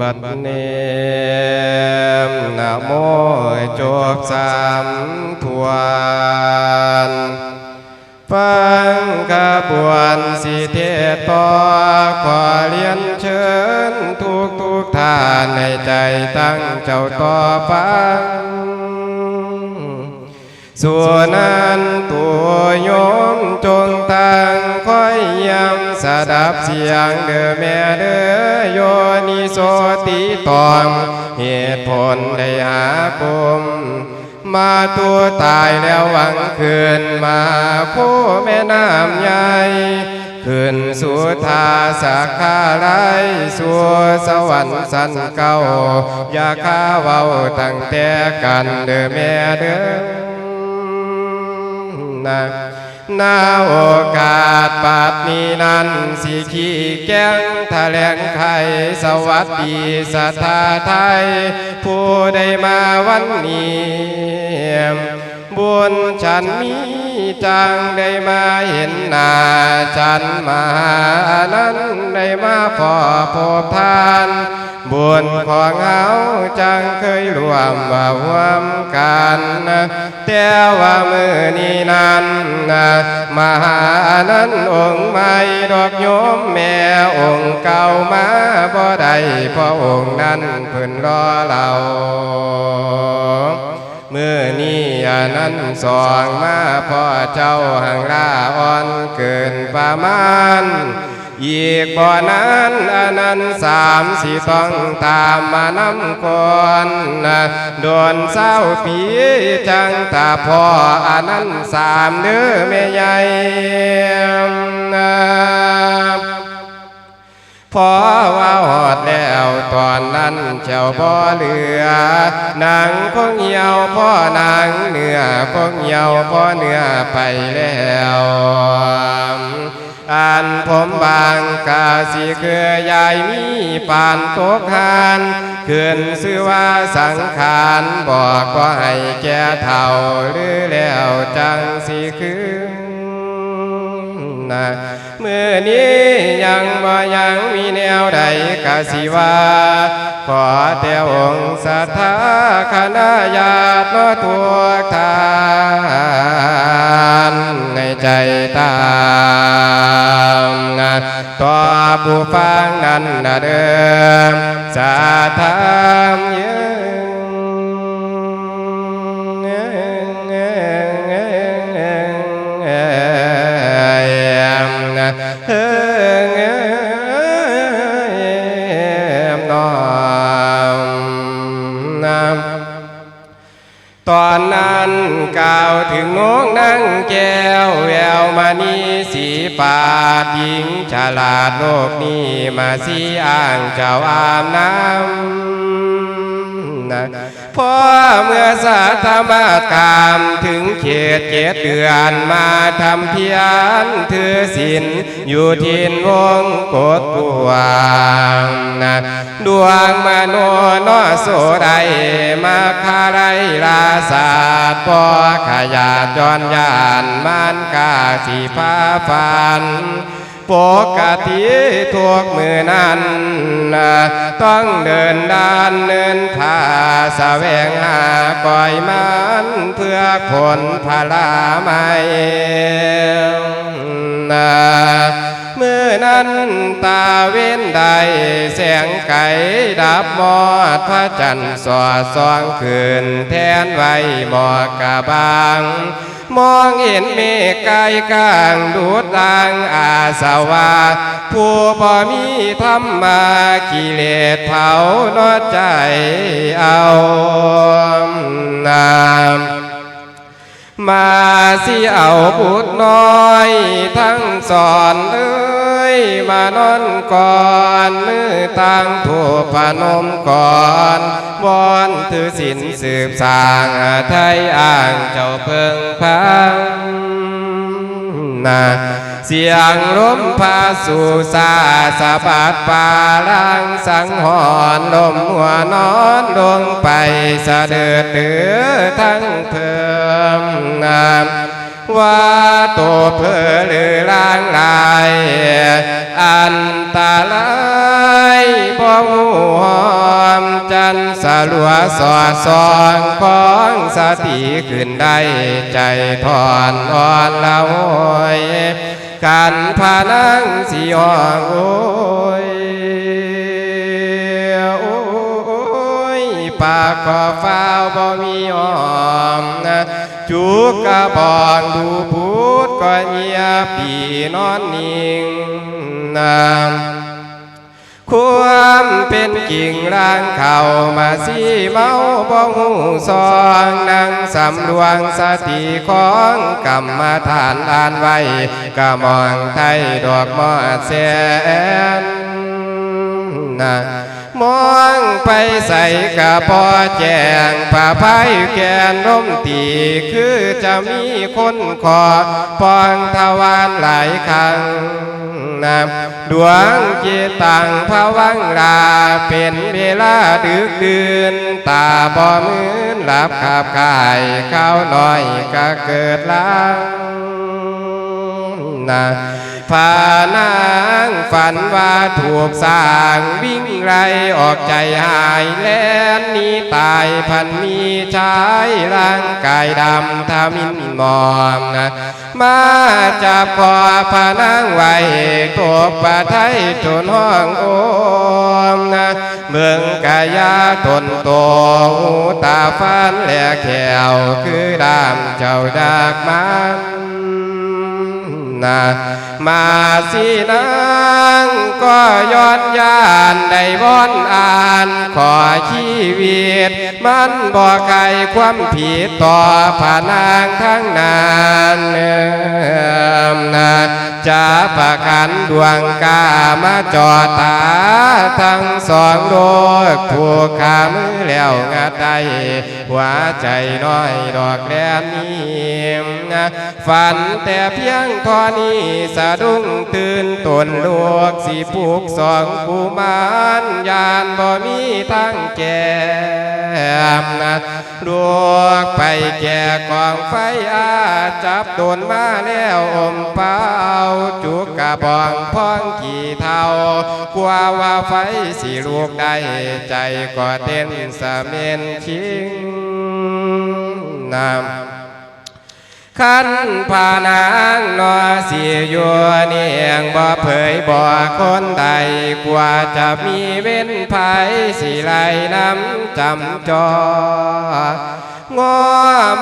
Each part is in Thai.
บัดเนมนะโมจกสามทวนฟังกระบวนสิเทศต่อขอเรียนเชิญทุกทุกท่านในใจตั้งเจ้าต่อฟัง ส่วนนั้นตัวโยมจงตั้งค่อยยำสดับเสียงเด้อแม่เด้อโยนิโสติตองเหตุผลได้หาคมมาตัวตายแล้วหวังคืนมาผู้แม่น้ำใหญ่ขึ้นสู่ทาสักขาไรสู่สวรรค์สันเก่าอย่าข้าเว้าตั้งแต่กันเด้อแม่เด้อ นะนาโอกาสปาดนี้นั้นสิขีแก้งแลงไขสวัสดีสถาไทย ผู้ได้มาวันนี้บุญฉันมีจังได้มาเห็นหน้าฉันมานั้นได้มาพอพบทาน บุญของเฮาจังเคยรวมว่าร่วม กันนะแต่ว่ามือนี้นั้นมหานั้นองค์ใหม่ดอกโยมแม่องค์เก่ามาบ่ได้พระองค์นั้นเพิ่นรอเราเมื่อนี้อันนั้นสองมาพ่อเจ้าหังลาอ่อนเกินประมาณ อีกบ่อนั้นอันนั้นสามสี่ต้องตามมานำก่อนนโดนเศร้าปีจังตาพ่ออันนั้นสามเนื้อแม่ใหญ่พอว่าหอดแล้วตอนนั้นเจ้าบ่อเหลือนางคงเหี่ยวพ่อนางเนื้อคงเหี่ยวพ่อเนื้อไปแล้ว อันผมบางกาสิคือยายมีปานตกหานขึ้นชื่อว่าสังขารบอกว่าให้แก่เท่าหรือแล้วจังสิคือนะเมื่อนี้ยังบ่ยังมีแนวใดกะสิว่าขอแต่องค์สัทธาคณะญาติมาทุกทา ผู้ฟังนั้นนะเดิมสาธามยืนเฮง ตอนนั้นกล่าวถึงน้องนั่งแก้วแววมานีสีปาดหญิงฉลาดโลกนี้มาสีอ่างเจ้าอามน้ำนะ พอเมื่อสาธรรมกามถึงเขตเจ็ดเดือนมาทำเพียรถือศีลอยู่ทินวงโกดกวางนะดวงมโนนโสไดมาคาไรลาศาสตร์ปอขยาดจรยานมานกาสีฟ้าฟัน ปกติทวกมือนั้น ต้องเดินด้านเนินผาแสวงหาก่อยมันเพื่อผลพลาไม่ มื่อนั้นตาเว้นใดแสงไก่ดับมอดพระจันทร์สอดส่องคืนแทนไว้หมอกกะบาง มองเห็นเมฆไกลกลางดูดลางอาสวา ผู้พอมีธรรมากิเลสเผานอดใจเอานามมาสิเอาบุตรน้อย ทั้งสอนเอ มานอนก่อนมือตั้งถูกพนมก่อนวอนถือสินสืบสางไทยอ่างเจ้าเพิงพังนาเสียงลมพาสู่สาสะบัดป่าล่างสังหอนลมหัวนอนลงไปสะเดือดเดือทั้งเพิ่มนาม ว่าตัวเพอหรือล่างลาย อันตรายบ่หูจันสลัวสอดสองของสติขึ้นได้ใจทอนอ่อนละโอยการพานังสิอองโอยโอ้ยปากก็ฟ้าวบ่มีอ้อมนะ จุกกระบองดูพูดก็เงียบปีนอนนิ่งนามความเป็นกิ่งร่างเข่ามาสีเมาบ้องหูซองนั่งสำรวงสติของกรรมฐานลานไว้กะมองไทยดอกมอดแสนนะ มองไปใส่กะพอแจงผ้าไผ่แกนร่มตีคือจะมีคนขอปองทวารหลายครั้งนะดวงจิตตังภวังราเป็นเวลาดึกดื่นตาบ่มืนหลับขับกายเข้าน้อยก็เกิดล้างนะ ผานางฝันว่าถูกสร้างวิ่งไรออกใจหายแล่นหนี้ตายพันมีชายร่างกายดำทามินมองนะมาจับคอผานางไว้ตกปะไทยจนห้องโอมนะเมืองกายาตนโตหูตาฟันแหลกแขวคือดามเจ้าดากมัน นะมาสินางก็ย้อดยานได้บอนอ่าน ขอชีวิต มันบอไกลความผิดต่อผานางทั้งนานนะจะประกันดวงกามาจอตาทั้งสองโล กผูกขามือแล้วงัดได้หัวใจน้อยดอกแดนนี้ฝันแต่เพียงทอนี้สะดุ้งตื่นตนลวกสีผูกสองกุมารยานบ่มีทางแก่มนะลวกไปแก่กองไฟอาจับโดนมาแล้วอมเป้าจุกกระบองพ้องกี่เท่ากลัวว่าไฟสิลูกได้ใจก็เต้นสะเมนชิงนำขันผานางนอสียอยู่เนียงบ่เผยบ่คนใดกว่าจะมีเว้นภัยสิไลน้ำจำจองอ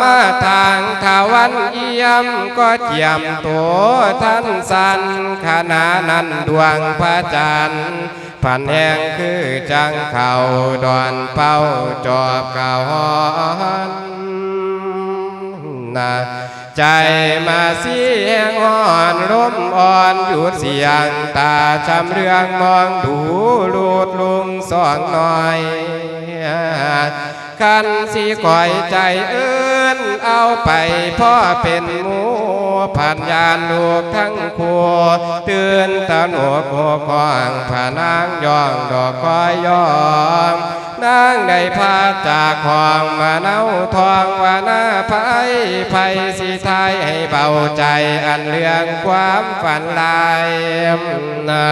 มาทางทาวันเยี่ยมก็เจียมตัวท่านสันขณะนั้นดวงพระจันทร์ พันแหงคือจังเข่าดอนเป้าจอบเก่าหอนนะใจมาเสียงอ่อนร่มอ่อนหยุดเสียงตาจำเรื่องมองดูลูดลุงสองหน่อย คันสีก่อยใจเอิ้ นเอาไปพ่อเป็นหมูผ่านยานลูกทั้งคัวตื่นตะหนวกหัวกว้างผ่านางย่องดอกก้อยยอมนางได้พาจากของมาเน่าทองว่าหน้าไผ่ไผ่สีไทยให้เบาใจอันเรื่องความฝันลายนะ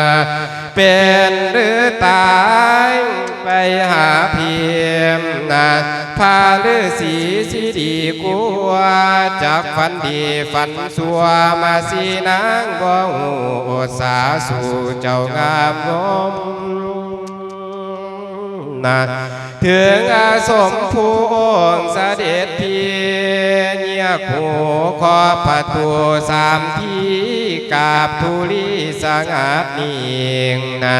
เป็นหรือตายไปหาเพียมนะ พาลือสีสีดีกว่าจากฝันดีฝันสัวมาสีนางก็หูสาสู่เจ้างามงมนะถึงอาสมภูองค์เสด็จพีเนียกหูขอประตูสามทีกาบทุลีสงัดนิ่งนะ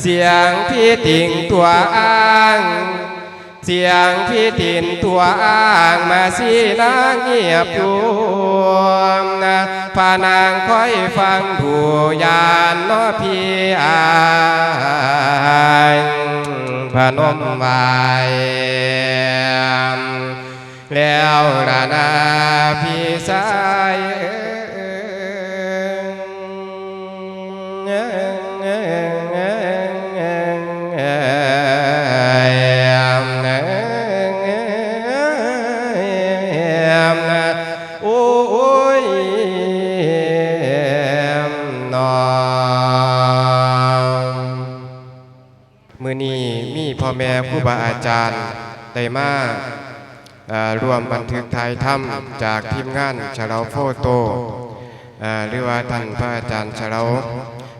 เสียงพี่ติ่งตัวอ้าง สียงพี่ตินตัวอ้างมาสีนางเงียบอยู่นะพานางคอยฟังดูยานนอพี่อายพนมไหวแล้วรานาพี่สา จารย์ได้มาร่วมบันทึกถ่ายทำจากทีมงานฉลาโฟโตหรือว่าท่านพระอาจารย์ฉลา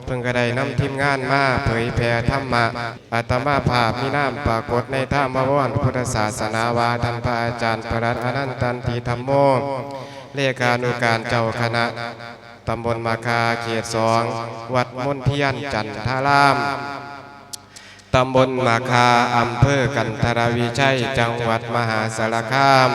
เพิ่งก็ได้นำทีมงานมาเผยแผ่ธรรมะอาตมาภาพมีน้ำปรากฏในธรรมวรพุทธศาสนาวาท่านพระอาจารย์พระรัตน์อนันตันติธรรมโมเลขานุการเจ้าคณะตำบลมาคาเขตสองวัดมนเทียนจันทาราม ตำบลมาคาอำเภอกันทรวิชัย จังหวัดมหาสารคาม